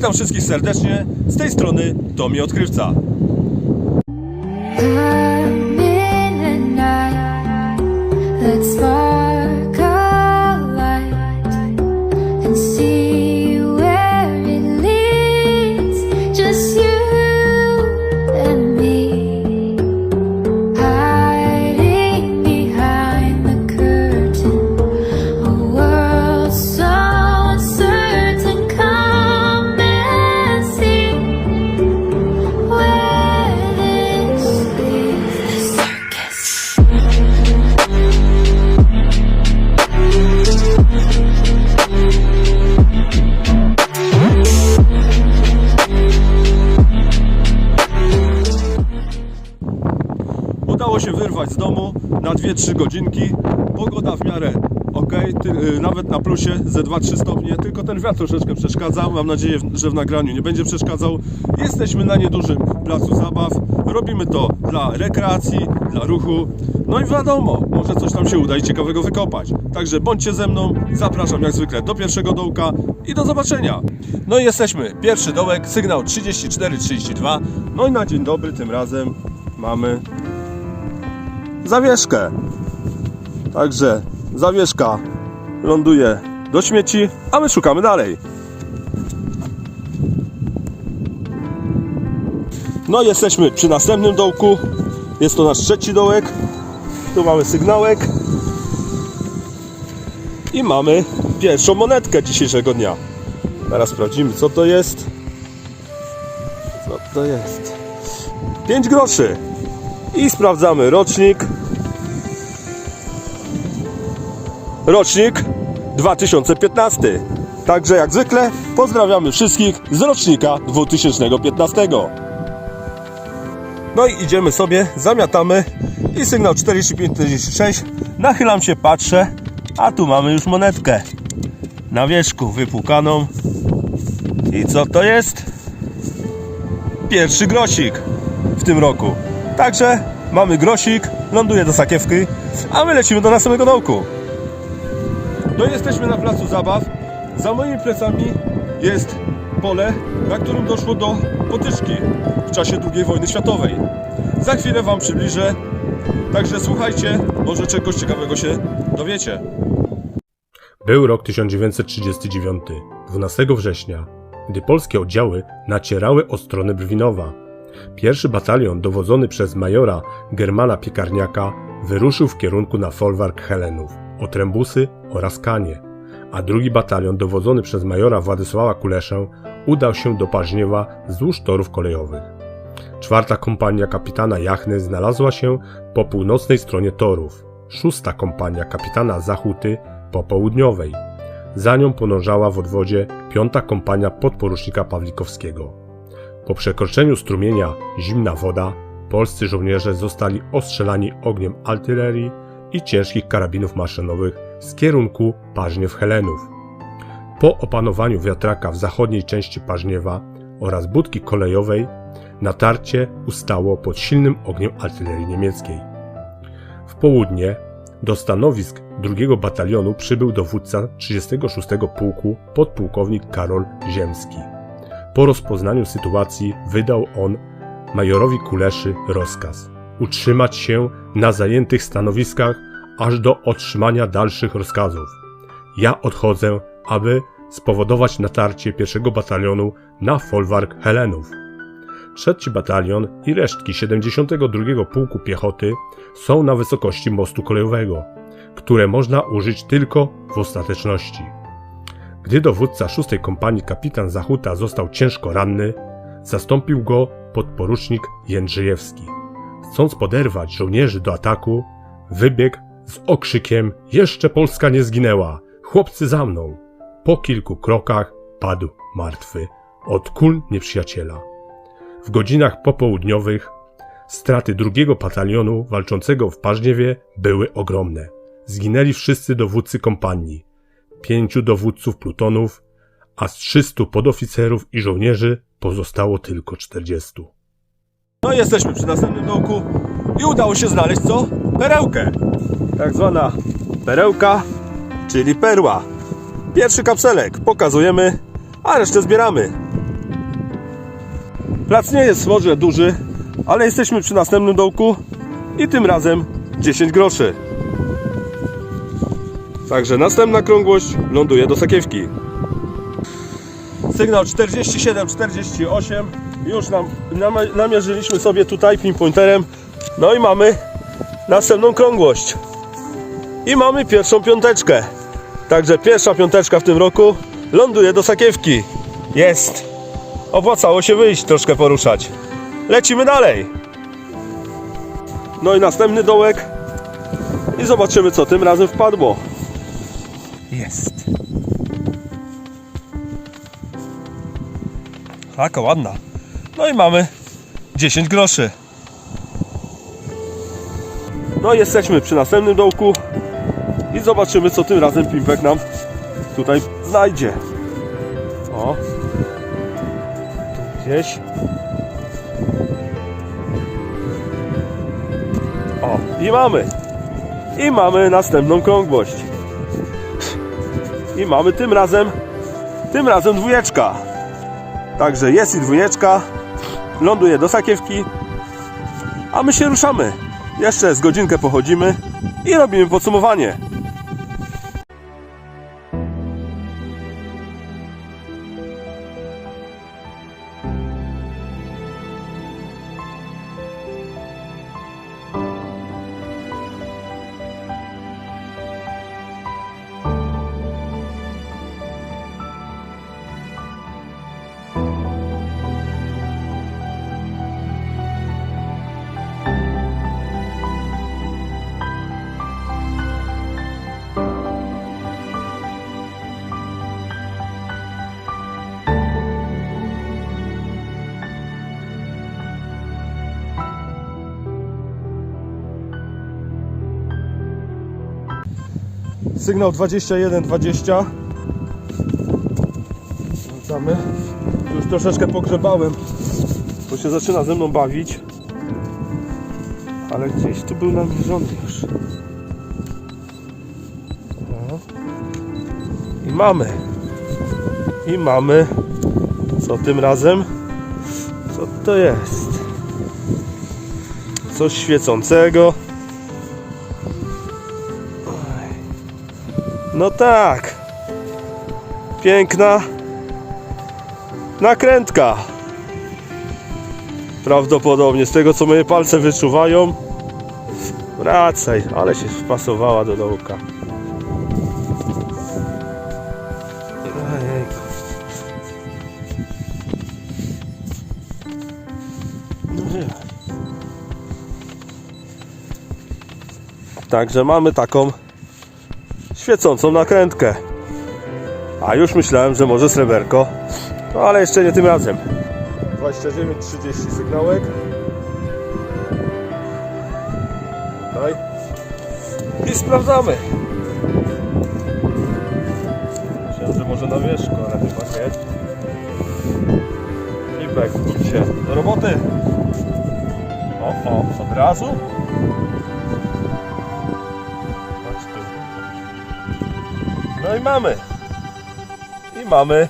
Witam wszystkich serdecznie, z tej strony Tomi Odkrywca. 2-3 godzinki. Pogoda w miarę ok, y, nawet na plusie ze 2-3 stopnie, tylko ten wiatr troszeczkę przeszkadza. Mam nadzieję, że w nagraniu nie będzie przeszkadzał. Jesteśmy na niedużym placu zabaw. Robimy to dla rekreacji, dla ruchu. No i wiadomo, może coś tam się uda i ciekawego wykopać. Także bądźcie ze mną, zapraszam jak zwykle do pierwszego dołka i do zobaczenia. No i jesteśmy. Pierwszy dołek, sygnał 34-32. No i na dzień dobry tym razem mamy zawieszkę. Także zawieszka ląduje do śmieci, a my szukamy dalej. No jesteśmy przy następnym dołku. Jest to nasz trzeci dołek. Tu mamy sygnałek. I mamy pierwszą monetkę dzisiejszego dnia. Teraz sprawdzimy co to jest. Co to jest? 5 groszy. I sprawdzamy rocznik. Rocznik 2015. Także jak zwykle pozdrawiamy wszystkich z rocznika 2015. No i idziemy sobie, zamiatamy i sygnał 4546. Nachylam się, patrzę, a tu mamy już monetkę na wierzchu wypukaną. I co to jest? Pierwszy grosik w tym roku. Także mamy grosik, ląduje do sakiewki, a my lecimy do następnego dołku. No jesteśmy na placu zabaw. Za moimi plecami jest pole, na którym doszło do potyczki w czasie II wojny światowej. Za chwilę Wam przybliżę. Także słuchajcie, może czegoś ciekawego się dowiecie. Był rok 1939, 12 września, gdy polskie oddziały nacierały o stronę Brwinowa. Pierwszy batalion, dowodzony przez majora Germana Piekarniaka, wyruszył w kierunku na folwark Helenów, Otrębusy oraz Kanie, a drugi batalion, dowodzony przez majora Władysława Kuleszę, udał się do Paźniewa wzdłuż torów kolejowych. Czwarta kompania kapitana Jachny znalazła się po północnej stronie torów, szósta kompania kapitana Zachuty po południowej. Za nią podążała w odwodzie piąta kompania podporucznika Pawlikowskiego. Po przekroczeniu strumienia Zimna Woda polscy żołnierze zostali ostrzelani ogniem artylerii i ciężkich karabinów maszynowych z kierunku Paźniew Helenów. Po opanowaniu wiatraka w zachodniej części Paźniewa oraz budki kolejowej natarcie ustało pod silnym ogniem artylerii niemieckiej. W południe do stanowisk drugiego batalionu przybył dowódca 36 pułku podpułkownik Karol Ziemski. Po rozpoznaniu sytuacji wydał on majorowi Kuleszy rozkaz utrzymać się na zajętych stanowiskach aż do otrzymania dalszych rozkazów. Ja odchodzę, aby spowodować natarcie pierwszego batalionu na folwark Helenów. Trzeci batalion i resztki 72 Pułku Piechoty są na wysokości mostu kolejowego, które można użyć tylko w ostateczności. Gdy dowódca 6 kompanii kapitan Zachuta został ciężko ranny, zastąpił go podporucznik Jędrzejewski. Chcąc poderwać żołnierzy do ataku, wybiegł z okrzykiem Jeszcze Polska nie zginęła! Chłopcy za mną! Po kilku krokach padł martwy od kul nieprzyjaciela. W godzinach popołudniowych straty drugiego batalionu walczącego w Paźniewie były ogromne. Zginęli wszyscy dowódcy kompanii, pięciu dowódców plutonów, a z 300 podoficerów i żołnierzy pozostało tylko 40. No jesteśmy przy następnym dołku i udało się znaleźć co? Perełkę. Tak zwana perełka, czyli perła. Pierwszy kapselek pokazujemy, a resztę zbieramy. Plac nie jest może duży, ale jesteśmy przy następnym dołku i tym razem 10 groszy. Także następna krągłość ląduje do sakiewki. Sygnał 47-48. Już nam, nam, namierzyliśmy sobie tutaj pinpointerem. No i mamy następną krągłość. I mamy pierwszą piąteczkę. Także pierwsza piąteczka w tym roku ląduje do sakiewki. Jest. Opłacało się wyjść, troszkę poruszać. Lecimy dalej. No i następny dołek. I zobaczymy, co tym razem wpadło. Jest. Taka ładna. No i mamy 10 groszy. No i jesteśmy przy następnym dołku i zobaczymy co tym razem Pimpek nam tutaj znajdzie. O. Tu gdzieś. O, i mamy. I mamy następną krągłość. I mamy tym razem tym razem dwójeczka. Także jest i dwójeczka. Ląduje do sakiewki. A my się ruszamy. Jeszcze z godzinkę pochodzimy i robimy podsumowanie. Sygnał 21-20. Wracamy. Już troszeczkę pogrzebałem, bo się zaczyna ze mną bawić. Ale gdzieś tu był namierzony już. O. I mamy. I mamy. Co tym razem? Co to jest? Coś świecącego. No tak. Piękna nakrętka. Prawdopodobnie z tego co moje palce wyczuwają. Wracaj, ale się wpasowała do dołka. Także mamy taką świecącą nakrętkę. A już myślałem, że może sreberko. No ale jeszcze nie tym razem. 29-30 sygnałek. Tutaj. I sprawdzamy. Myślałem, że może na wierzchu, ale chyba nie. Idź się do roboty. O, o, od razu. No i mamy. I mamy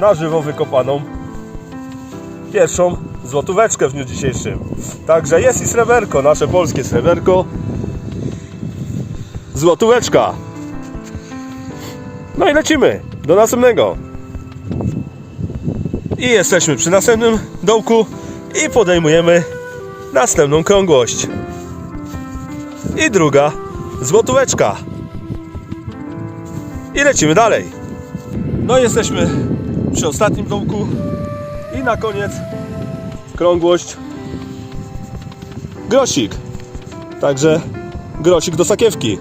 na żywo wykopaną pierwszą złotóweczkę w dniu dzisiejszym. Także jest i sreberko, nasze polskie sreberko. Złotóweczka. No i lecimy do następnego. I jesteśmy przy następnym dołku i podejmujemy następną krągłość. I druga złotóweczka. I lecimy dalej. No jesteśmy przy ostatnim dołku i na koniec krągłość grosik. Także grosik do sakiewki.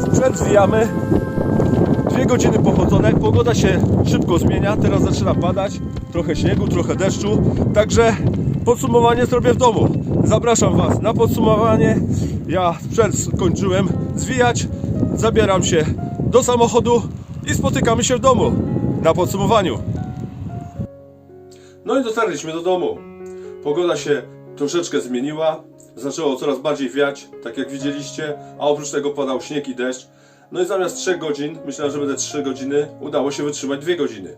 Sprzęt zwijamy. Dwie godziny pochodzone. Pogoda się szybko zmienia. Teraz zaczyna padać. Trochę śniegu, trochę deszczu. Także podsumowanie zrobię w domu. Zapraszam Was na podsumowanie. Ja sprzęt skończyłem zwijać. Zabieram się do samochodu i spotykamy się w domu na podsumowaniu. No i dotarliśmy do domu. Pogoda się troszeczkę zmieniła. zaczęło coraz bardziej wiać, tak jak widzieliście, a oprócz tego padał śnieg i deszcz. No i zamiast 3 godzin, myślałem, że będę 3 godziny, udało się wytrzymać 2 godziny.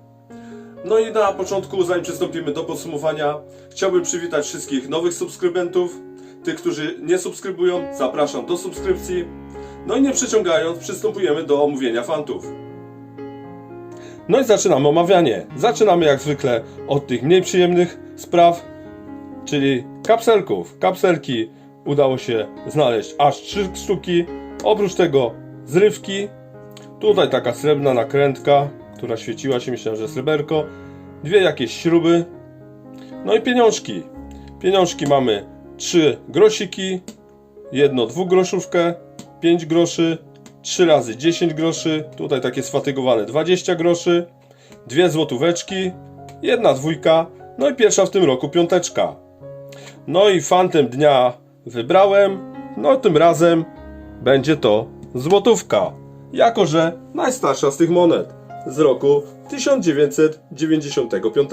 No i na początku, zanim przystąpimy do podsumowania, chciałbym przywitać wszystkich nowych subskrybentów. Tych, którzy nie subskrybują, zapraszam do subskrypcji. No i nie przeciągając, przystępujemy do omówienia fantów. No i zaczynamy omawianie. Zaczynamy jak zwykle od tych mniej przyjemnych spraw, czyli kapselków. Kapselki udało się znaleźć aż 3 sztuki. Oprócz tego zrywki. Tutaj taka srebrna nakrętka, która świeciła się, myślałem, że sreberko. Dwie jakieś śruby. No i pieniążki. Pieniążki mamy 3 grosiki, jedno dwugroszówkę, 5 groszy, 3 razy 10 groszy, tutaj takie sfatygowane 20 groszy, dwie złotóweczki, jedna dwójka, no i pierwsza w tym roku piąteczka. No i fantem dnia wybrałem, no tym razem będzie to złotówka, jako że najstarsza z tych monet z roku 1995.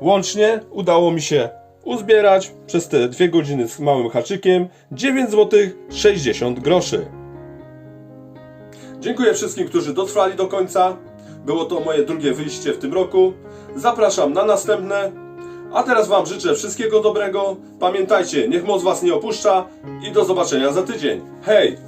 Łącznie udało mi się uzbierać przez te dwie godziny z małym haczykiem 9 zł 60 groszy. Dziękuję wszystkim, którzy dotrwali do końca. Było to moje drugie wyjście w tym roku. Zapraszam na następne. A teraz Wam życzę wszystkiego dobrego. Pamiętajcie, niech moc Was nie opuszcza i do zobaczenia za tydzień. Hej!